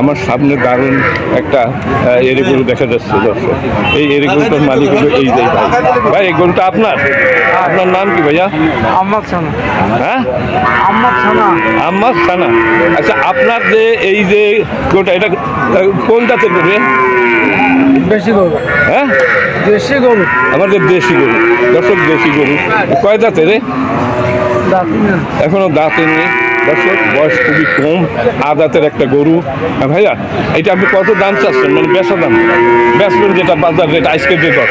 আমার সামনে দারুণ একটা এরে গরু দেখা যাচ্ছে দর্শক। এই এরে গরুটার মালিক হলো এই যে ভাই। ভাই এই গরুটা আপনার? আপনার নাম কি ভাইয়া? আম্মাদ ছানা হ্যাঁ? আম্মাদ আম্মাস থানা আচ্ছা আপনার যে এই যে গরুটা এটা কোন জাতের গরু? বেশি গরু। হ্যাঁ? দেশি গরু। আমাদের দেশি গরু। দর্শক দেশি গরু। কয় দাঁতের রে? এখনও দাঁতে নেই দর্শক বয়স খুবই কম আদাতের একটা গরু। আহ, ভাইয়া এটা আপনি কত দাম চাচ্ছেন? মানে বেচা দাম? বেচবেন যেটা বাজার রেট আজকের যে দর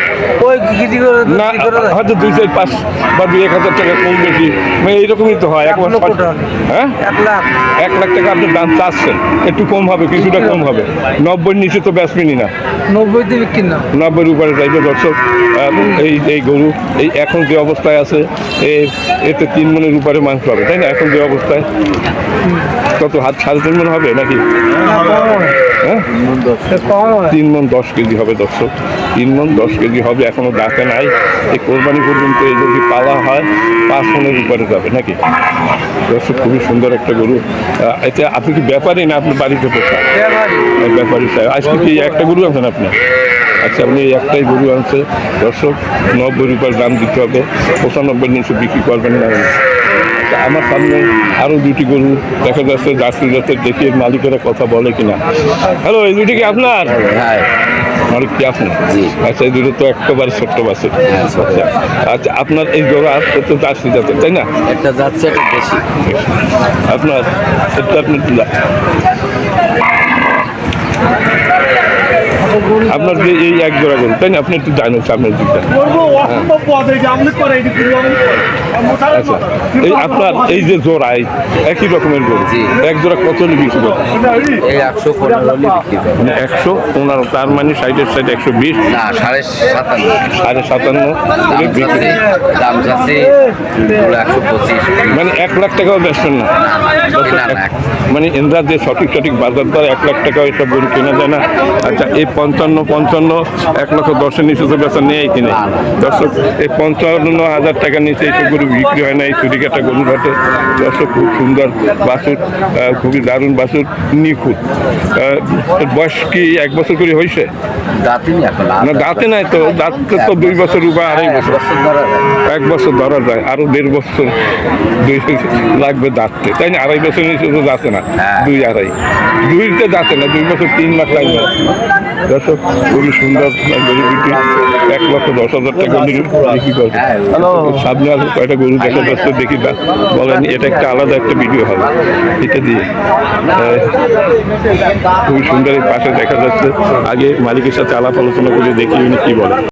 না? হয়তো দুই চার পাঁচ বা দুই এক হাজার টাকা কম বেশি। মানে এইরকমই তো হয় এক একবার হ্যাঁ? এক লাখ। এক লাখ টাকা আপনি দাম চাচ্ছেন একটু কম হবে কিছুটা কম হবে। নব্বই নিচে তো বেচবেনই না। নব্বইতে বিক্রি না। নব্বই উপরে যাইবে দর্শক এই এই গরু এই এখন যে অবস্থায় আছে এতে তিন মনের উপরে মাংস হবে তাই না? এখন যে অবস্থায় কত হাত সাড়ে তিন মন হবে নাকি? হয়? তিন মন দশ কেজি হবে দর্শক। তিন মন দশ কেজি হবে এখনও দাঁতে নাই। এই কোরবানি পর্যন্ত এই যদি পালা হয় পাঁচ মনের উপরে যাবে নাকি? দর্শক খুবই সুন্দর একটা গরু। এতে আপনি কি ব্যাপারই না আপনি বাড়িতে পোষা? ব্যাপারী। এই সাহেব। আজকে কি একটা গরু আনছেন আপনি? আচ্ছা আপনি এই একটাই গরু আনছে দর্শক নব্বই রুপার দাম দিতে হবে। পঁচানব্বই নিচে বিক্রি করবেন না। আমার সামনে আরও দুটি গরু দেখা যাচ্ছে জার্সি জাতের দেখি মালিকেরা কথা বলে কিনা। হ্যালো এই দুটি কি আপনার? হ্যাঁ মালিক কি আপনার? আচ্ছা এই দুটো তো একেবারে ছোট্ট বাসে আচ্ছা আচ্ছা আপনার এই জোড়া তো জার্সি জাতের তাই না? একটা যাচ্ছে একটা বেশি। আপনার এটা আপনার আপনার যে এই এক জোড়া গরু তাই না? আপনি একটু জানেন সামনের দিকটা। আচ্ছা এই আপনার এই যে জোড়া একই রকমের গরু? এক জোড়া কত বিক্রি এই একশো পনেরো মানে একশো পনেরো তার মানে সাইডের সাইড একশো বিশ? না সাড়ে সাতান্ন। সাড়ে সাতান্ন দাম যাচ্ছে একশো পঁচিশ। মানে এক লাখ টাকাও বেচবেন না? মানে এনরা যে সঠিক সঠিক বাজার দর এক লাখ টাকা এসব গরু কেনা যায় না। আচ্ছা এই পঞ্চান্ন পঞ্চান্ন এক লক্ষ দশের নিচে তো বেচা নেই কিনে। দর্শক এই পঞ্চান্ন হাজার টাকার নিচে এইসব গরু বিক্রি হয় না এই চুরিকাটা গরু ঘাটে। দর্শক খুব সুন্দর বাছুর খুবই দারুণ বাছুর নিখুঁত। বয়স কি এক বছর করে হয়েছে? না দাঁতে নাই তো দাঁতে তো দুই বছর বা আড়াই বছর। এক বছর ধরা যায় আরও দেড় বছর দুই লাগবে দাঁততে। তাই না আড়াই বছর নিচে তো যাচ্ছে না হ্যাঁ। দুই আড়াই। দুইতে যাচ্ছে না দুই বছর তিন মাস লাগবে। দর্শক খুবই সুন্দর এক লক্ষ দশ হাজার টাকা বিক্রি বিক্রি করবে। সামনে আছে কয়টা গরু দেখা যাচ্ছে দেখি বলেন এটা একটা আলাদা একটা ভিডিও হবে। এটা দিয়ে। আহ, খুবই সুন্দর পাশে দেখা যাচ্ছে। আগে মালিকের সাথে আলাপ আলোচনা করে দেখি উনি কি বলে